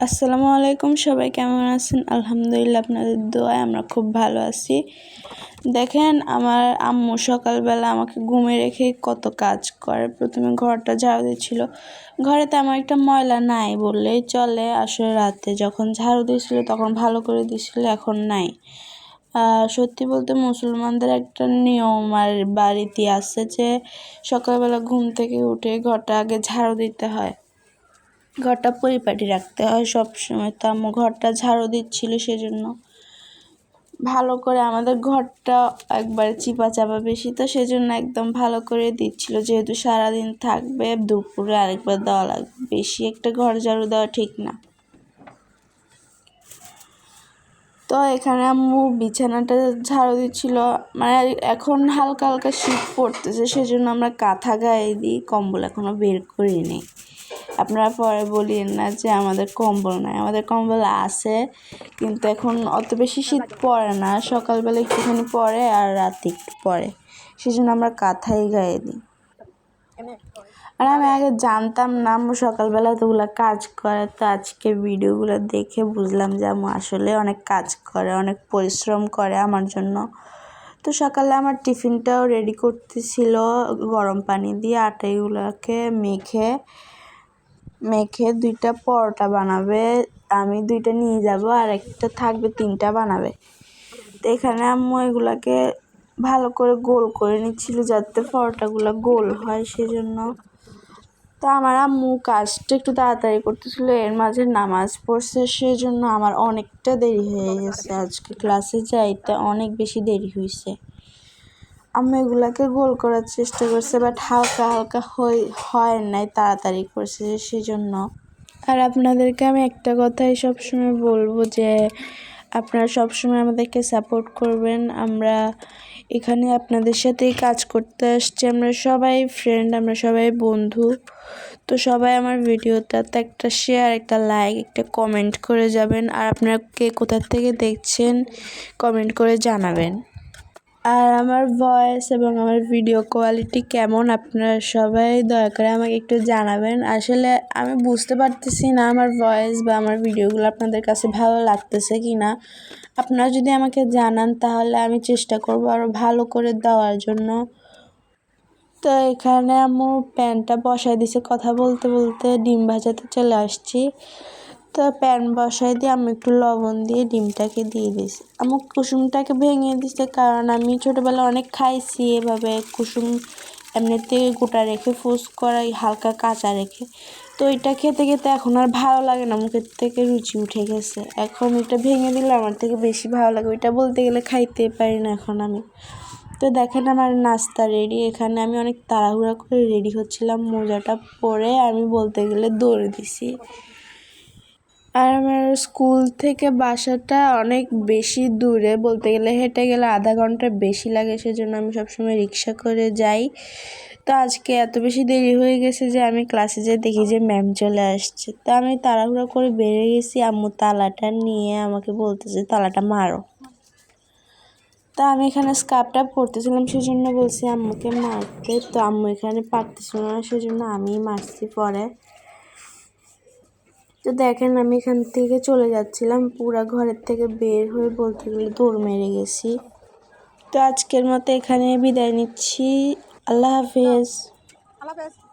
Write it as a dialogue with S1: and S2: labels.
S1: আসসালামু আলাইকুম, সবাই কেমন আছেন? আলহামদুলিল্লাহ আপনাদের দোয়ায় আমরা খুব ভালো আছি। দেখেন, আমার আম্মু সকালবেলা আমাকে ঘুমে রেখে কত কাজ করে। প্রথমে ঘরটা ঝাড়ু দিচ্ছিল। ঘরে তেমন একটা ময়লা নাই বললেই চলে। আসলে রাতে যখন ঝাড়ু দিয়েছিল তখন ভালো করে দিয়েছিল, এখন নাই। সত্যি বলতে মুসলমানদের একটা নিয়ম আর বাড়িতে আছে যে সকালবেলা ঘুম থেকে উঠে ঘরটা আগে ঝাড়ু দিতে হয়। ঘরটা পরিপাটি রাখতে হয় সব সময় তো আম্মু ঘরটা ঝাড়ু দিচ্ছিল সেজন্য। ভালো করে আমাদের ঘরটা একবার চিপা চাপা বেশি, তো সেজন্য একদম ভালো করে দিচ্ছিল। যেহেতু সারাদিন থাকবে, দুপুরে আরেকবার দেওয়া লাগবে বেশি একটা ঘর ঝাড়ু দেওয়া ঠিক না। তো এখানে আম্মু বিছানাটা ঝাড়ু দিচ্ছিল। মানে এখন হালকা হালকা শীত পড়তেছে, সেজন্য আমরা কাঁথা গায়ে দিই, কম্বল এখনও বের করিনি। আপনারা পরে বলিয়েন না যে আমাদের কম্বল নাই। আমাদের কম্বল আছে, কিন্তু এখন অত বেশি শীত পড়ে না। সকালবেলা একটুখানি পড়ে আর রাতে একটু পড়ে। সেই জন্য আমরা কাঁথাই গায়ে দিই। আর আমি আগে জানতাম না, আম্মু সকালবেলা তোগুলো কাজ করে, তো আজকে ভিডিওগুলো দেখে বুঝলাম যে আম্মু আসলে অনেক কাজ করে, অনেক পরিশ্রম করে আমার জন্য। তো সকালে আমার টিফিনটাও রেডি করতেছিল, গরম পানি দিয়ে আটাইগুলোকে মেখে মেখে দুইটা পরোটা বানাবে, আমি দুইটা নিয়ে যাব, আর একটা থাকবে, তিনটা বানাবে। তো এখানে আম্মু এগুলাকে ভালো করে গোল করে নিচ্ছিল যাতে পরোটাগুলো গোল হয় সেজন্য। তো আমার আম্মু কাজটা একটু তাড়াতাড়ি করতেছিল, এর মাঝে নামাজ পড়ছে সেজন্য আমার অনেকটা দেরি হয়ে গেছে। আজকে ক্লাসে যাইতে অনেক বেশি দেরি হয়েছে আমি এগুলাকে গোল করার চেষ্টা করছে বাট হালকা হালকা হয় নাই, তাড়াতাড়ি করছে সেজন্য। আর আপনাদেরকে আমি একটা কথাই সবসময় বলব যে, আপনারা সবসময় আমাদেরকে সাপোর্ট করবেন। আমরা এখানে আপনাদের সাথেই কাজ করতে আসছি। আমরা সবাই ফ্রেন্ড আমরা সবাই বন্ধু। তো সবাই আমার ভিডিওটাতে একটা শেয়ার একটা লাইক একটা কমেন্ট করে যাবেন। আর আপনারা কে কোথা থেকে দেখছেন কমেন্ট করে জানাবেন। আর আমার ভয়েস এবং আমার ভিডিও কোয়ালিটি কেমন আপনারা সবাই দয়া করে আমাকে একটু জানাবেন। আসলে আমি বুঝতে পারতেছি না আমার ভয়েস বা আমার ভিডিওগুলো আপনাদের কাছে ভালো লাগতেছে কি না আপনারা যদি আমাকে জানান তাহলে আমি চেষ্টা করব আরও ভালো করে দেওয়ার জন্য। তো এখানে আমার প্যানটা বসাই দিছে। কথা বলতে বলতে ডিম ভাজাতে চলে আসছি। তো প্যান বসাই দিয়ে আমি একটু লবণ দিয়ে ডিমটাকে দিয়ে দিয়েছি। আমার কুসুমটাকে ভেঙে দিছে কারণ আমি ছোটোবেলা অনেক খাইছি এভাবে কুসুম এমনিতে গোটা রেখে, ফুস করাই হালকা কাঁচা রেখে। তো এটা খেতে খেতে এখন আর ভালো লাগে না, মুখের থেকে রুচি উঠে গেছে। এখন এটা ভেঙে দিলে আমার থেকে বেশি ভালো লাগে। ওইটা বলতে গেলে খাইতে পারি না এখন আমি। তো দেখেন আমার নাস্তা রেডি। এখানে আমি অনেক তাড়াহুড়া করে রেডি হচ্ছিলাম। মোজাটা পরে আমি বলতে গেলে দৌড়ে দিছি। আর আমার স্কুল থেকে বাসাটা অনেক বেশি দূরে, বলতে গেলে হেঁটে গেলে আধা ঘণ্টা বেশি লাগে, সেজন্য আমি সবসময় রিক্সা করে যাই। তো আজকে এত বেশি দেরি হয়ে গেছে যে আমি ক্লাসে যেয়ে দেখি যে ম্যাম চলে আসছে। তো আমি তাড়াহুড়ো করে বেরিয়ে গেছি, আম্মু তালাটা নিয়ে আমাকে বলতেছে তালাটা মারো। তা আমি এখানে স্কার্ফটা পরতেছিলাম, সেজন্য বলছি, আম্মুকে মারতে। তো আম্মু এখানে পারতেছিল না, সেজন্য আমি মারছি পরে। তো দেখেন আমি এখান থেকে চলে যাচ্ছিলাম, পুরা ঘরের থেকে বের হয়ে বলতে গেলে দৌড় মেরে গেছি। তো আজকের মতো এখানে বিদায় নিচ্ছি। আল্লাহ হাফিজ।
S2: আল্লাহ হাফেজ।